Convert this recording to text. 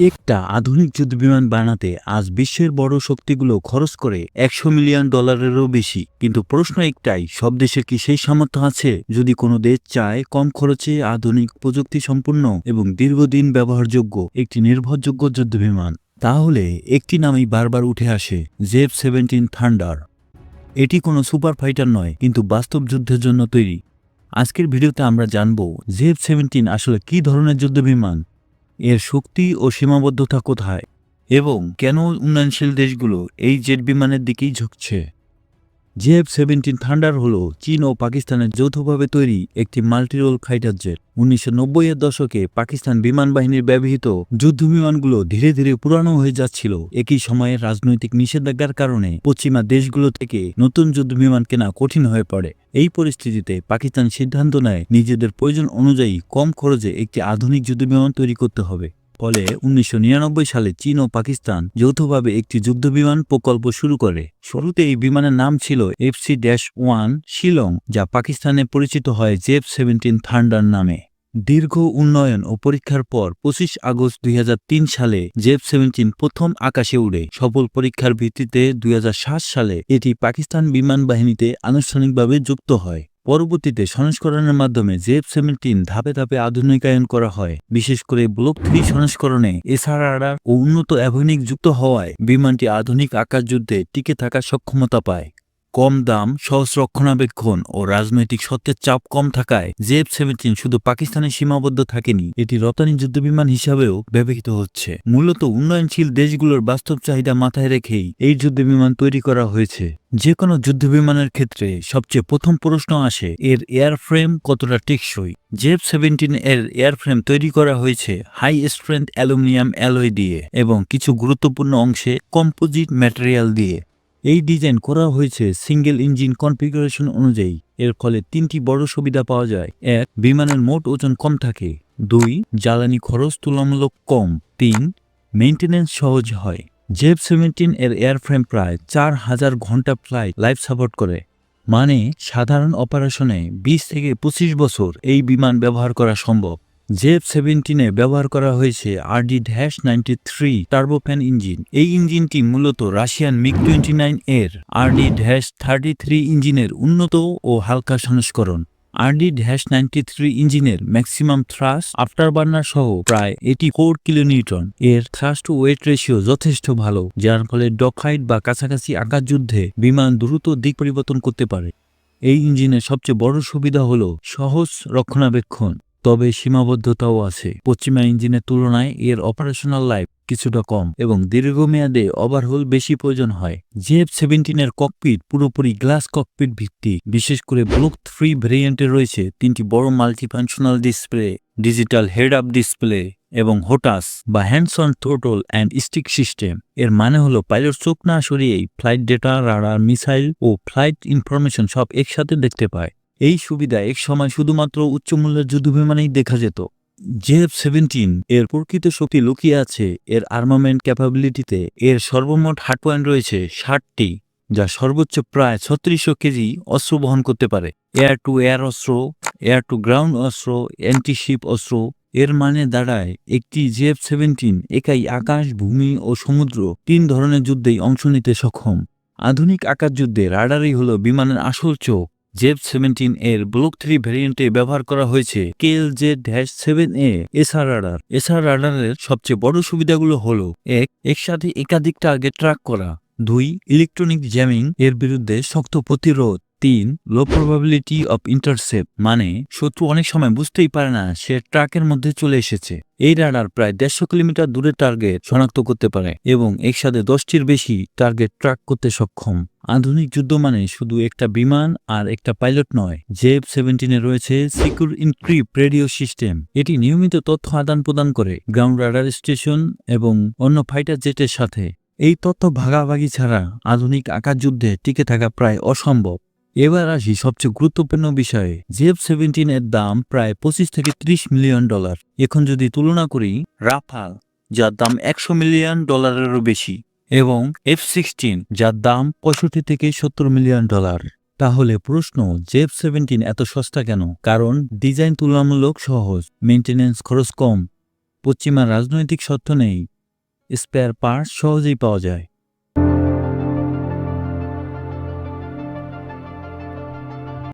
একটা আধুনিক যুদ্ধবিমান বানাতে আজ বিশ্বের বড় শক্তিগুলো খরচ করে একশো মিলিয়ন ডলারেরও বেশি। কিন্তু প্রশ্ন একটাই, সব দেশের কি সেই সামর্থ্য আছে? যদি কোনো দেশ চায় কম খরচে আধুনিক প্রযুক্তি সম্পন্ন এবং দীর্ঘদিন ব্যবহারযোগ্য একটি নির্ভরযোগ্য যুদ্ধবিমান তাহলে একটি নামই বারবার উঠে আসে, জেফ সেভেন্টিন থান্ডার। এটি কোনো সুপার ফাইটার নয়, কিন্তু বাস্তব যুদ্ধের জন্য তৈরি। আজকের ভিডিওতে আমরা জানব, জেফ সেভেন্টিন আসলে কী ধরনের যুদ্ধবিমান এর শক্তি ও সীমাবদ্ধতা কোথায়? এবং কেন উন্নয়নশীল দেশগুলো এই জেট বিমানের দিকেই ঝুঁকছে? জেএফ সেভেন্টিন থান্ডার হল চীন ও পাকিস্তানের যৌথভাবে তৈরি একটি মাল্টিরোল ফাইটার জেট। উনিশশো এর দশকে পাকিস্তান বিমান বাহিনীর ব্যবহৃত যুদ্ধবিমানগুলো ধীরে ধীরে পুরানো হয়ে যাচ্ছিল। একই সময়ে রাজনৈতিক নিষেধাজ্ঞার কারণে পশ্চিমা দেশগুলো থেকে নতুন যুদ্ধবিমান কেনা কঠিন হয়ে পড়ে। এই পরিস্থিতিতে পাকিস্তান সিদ্ধান্ত নেয়, নিজেদের প্রয়োজন অনুযায়ী কম খরচে একটি আধুনিক যুদ্ধবিমান তৈরি করতে হবে। ফলে উনিশশো নিরানব্বই সালে চীন ও পাকিস্তান যৌথভাবে একটি যুদ্ধবিমান প্রকল্প শুরু করে। শুরুতে এই বিমানের নাম ছিল এফসি ড্যাশ ওয়ান শিলং, যা পাকিস্তানে পরিচিত হয় জেফ সেভেন্টিন থান্ডার নামে। দীর্ঘ উন্নয়ন ও পরীক্ষার পর পঁচিশ আগস্ট দুই হাজার তিন সালে জেফ সেভেন্টিন প্রথম আকাশে উড়ে। সফল পরীক্ষার ভিত্তিতে দুই হাজার সাত সালে এটি পাকিস্তান বিমান বাহিনীতে আনুষ্ঠানিকভাবে যুক্ত হয়। পরবর্তীতে সংস্করণের মাধ্যমে জেফ সেভেন্টিন ধাপে ধাপে আধুনিকায়ন করা হয়। বিশেষ করে ব্লক থ্রি সংস্করণে এসআরআর ও উন্নত অ্যাভনিক যুক্ত হওয়ায় বিমানটি আধুনিক আকাশ যুদ্ধে টিকে থাকার সক্ষমতা পায়। কম দাম, সহজ রক্ষণাবেক্ষণ ও রাজনৈতিক সত্যের চাপ কম থাকায় জেফ সেভেন্টিন শুধু পাকিস্তানে সীমাবদ্ধ থাকেনি, এটি রপ্তানি যুদ্ধবিমান হিসাবেও ব্যবহৃত হচ্ছে। মূলত উন্নয়নশীল দেশগুলোর বাস্তব চাহিদা মাথায় রেখেই এই যুদ্ধবিমান তৈরি করা হয়েছে। যে কোনো যুদ্ধবিমানের ক্ষেত্রে সবচেয়ে প্রথম প্রশ্ন আসে, এর এয়ারফ্রেম কতটা টেকসই? জেফ সেভেন্টিন এর এয়ারফ্রেম তৈরি করা হয়েছে হাই স্ট্রেংথ অ্যালুমিনিয়াম অ্যালয় দিয়ে এবং কিছু গুরুত্বপূর্ণ অংশে কম্পোজিট ম্যাটেরিয়াল দিয়ে। এই ডিজাইন করা হয়েছে সিঙ্গেল ইঞ্জিন কনফিগারেশন অনুযায়ী। এর ফলে তিনটি বড় সুবিধা পাওয়া যায়। এক, বিমানের মোট ওজন কম থাকে। দুই, জ্বালানি খরচ তুলনামূলক কম। তিন, মেইনটেনেন্স সহজ হয়। জেফ সেভেন্টিন এর এয়ারফ্রেম প্রায় চার হাজার ঘণ্টা ফ্লাইট লাইফ সাপোর্ট করে। মানে সাধারণ অপারেশনে বিশ থেকে পঁচিশ বছর এই বিমান ব্যবহার করা সম্ভব। জেফ সেভেন্টিনে ব্যবহার করা হয়েছে RD dash ninety three turbofan engine. এই ইঞ্জিনটি মূলত রাশিয়ান মিগ টোয়েন্টি নাইন এর আরডি ড্যাশ থার্টি থ্রি ইঞ্জিনের উন্নত ও হালকা সংস্করণ। আরডি ড্যাশ নাইনটি থ্রি ইঞ্জিনের ম্যাক্সিমাম থ্রাস আফটার বার্নার সহ প্রায় এটি ফোর কিলোনিউটন। এর থ্রাস টু ওয়েট রেশিও যথেষ্ট ভালো, যার ফলে ডকহাইট বা কাছাকাছি আকাশ যুদ্ধে বিমান দ্রুত দিক পরিবর্তন করতে পারে। এই ইঞ্জিনের সবচেয়ে বড় সুবিধা হল সহজ রক্ষণাবেক্ষণ। তবে সীমাবদ্ধতাও আছে। পশ্চিমা ইঞ্জিনের তুলনায় এর অপারেশনাল লাইফ কিছুটা কম এবং দীর্ঘমেয়াদে ওভারহোল বেশি প্রয়োজন হয়। জেফ সেভেন্টিনের ককপিট পুরোপুরি গ্লাস ককপিট ভিত্তিক। বিশেষ করে ব্লুক থ্রি ভেরিয়েন্টে রয়েছে তিনটি বড় multifunctional display digital head up display এবং হোটাস বা hands on throttle and stick system এর মানে হলো পাইলট চোখ না সরিয়েই ফ্লাইট ডেটা রাডার মিসাইল ও ফ্লাইট ইনফরমেশন সব একসাথে দেখতে পায়। এই সুবিধা এক সময় শুধুমাত্র উচ্চমূল্যের যুদ্ধবিমানেই দেখা যেত। জেএফ সেভেন্টিন এর প্রকৃত শক্তি লুকিয়ে আছে, এর আর্মামেন্ট ক্যাপাবিলিটিতে এর সর্বমোট হার্ড পয়েন্ট রয়েছে ষাটটি, যা সর্বোচ্চ প্রায় ছত্রিশশো কেজি অস্ত্র বহন করতে পারে। এয়ার টু এয়ার অস্ত্র এয়ার টু গ্রাউন্ড অস্ত্র অ্যান্টিশিপ অস্ত্র, এর মানে দাঁড়ায় একটি জেএফ সেভেন্টিন একাই আকাশ, ভূমি ও সমুদ্র, তিন ধরনের যুদ্ধেই অংশ নিতে সক্ষম। আধুনিক আকাশ যুদ্ধে রাডারই হল বিমানের আসল চোখ। জেফ সেভেন্টিন এর ব্লক থ্রি ভ্যারিয়েন্টে ব্যবহার করা হয়েছে KL J dash seven A SR radar. SR রাডারের সবচেয়ে বড় সুবিধাগুলো হল, এক, একসাথে একাধিক টার্গেট ট্র্যাক করা। দুই ইলেকট্রনিক জ্যামিং এর বিরুদ্ধে শক্ত প্রতিরোধ। তিন লো প্রবাবিলিটি অফ ইন্টারসেপ্ট মানে শত্রু অনেক সময় বুঝতেই পারে না সে ট্রাকের মধ্যে চলে এসেছে। এই রাডার প্রায় দেড়শো কিলোমিটার দূরের টার্গেট শনাক্ত করতে পারে এবং একসাথে দশটির বেশি টার্গেট ট্র্যাক করতে সক্ষম। আধুনিক যুদ্ধ মানে শুধু একটা বিমান আর একটা পাইলট নয় জেফ সেভেন্টিনে রয়েছে সিকিউর ইনক্রিপ রেডিও সিস্টেম। এটি নিয়মিত তথ্য আদান প্রদান করে গ্রাউন্ড রাডার স্টেশন এবং অন্য ফাইটার জেটের সাথে। এই তথ্য ভাগাভাগি ছাড়া আধুনিক আকাশ যুদ্ধে টিকে থাকা প্রায় অসম্ভব। এবার আসি সবচেয়ে গুরুত্বপূর্ণ বিষয়ে। জেফ সেভেন্টিন এর দাম প্রায় পঁচিশ থেকে ত্রিশ মিলিয়ন ডলার। এখন যদি তুলনা করি, রাফাল, যার দাম একশো মিলিয়ন ডলারেরও বেশি, এবং এফ সিক্সটিন, যার দাম পঁয়ষট্টি থেকে সত্তর মিলিয়ন ডলার। তাহলে প্রশ্ন, জেফ সেভেন্টিন এত সস্তা কেন? কারণ ডিজাইন তুলনামূলক সহজ মেনটেন্যান্স খরচ কম, পশ্চিমা রাজনৈতিক সত্য নেই, স্পেয়ার পার্টস সহজেই পাওয়া যায়।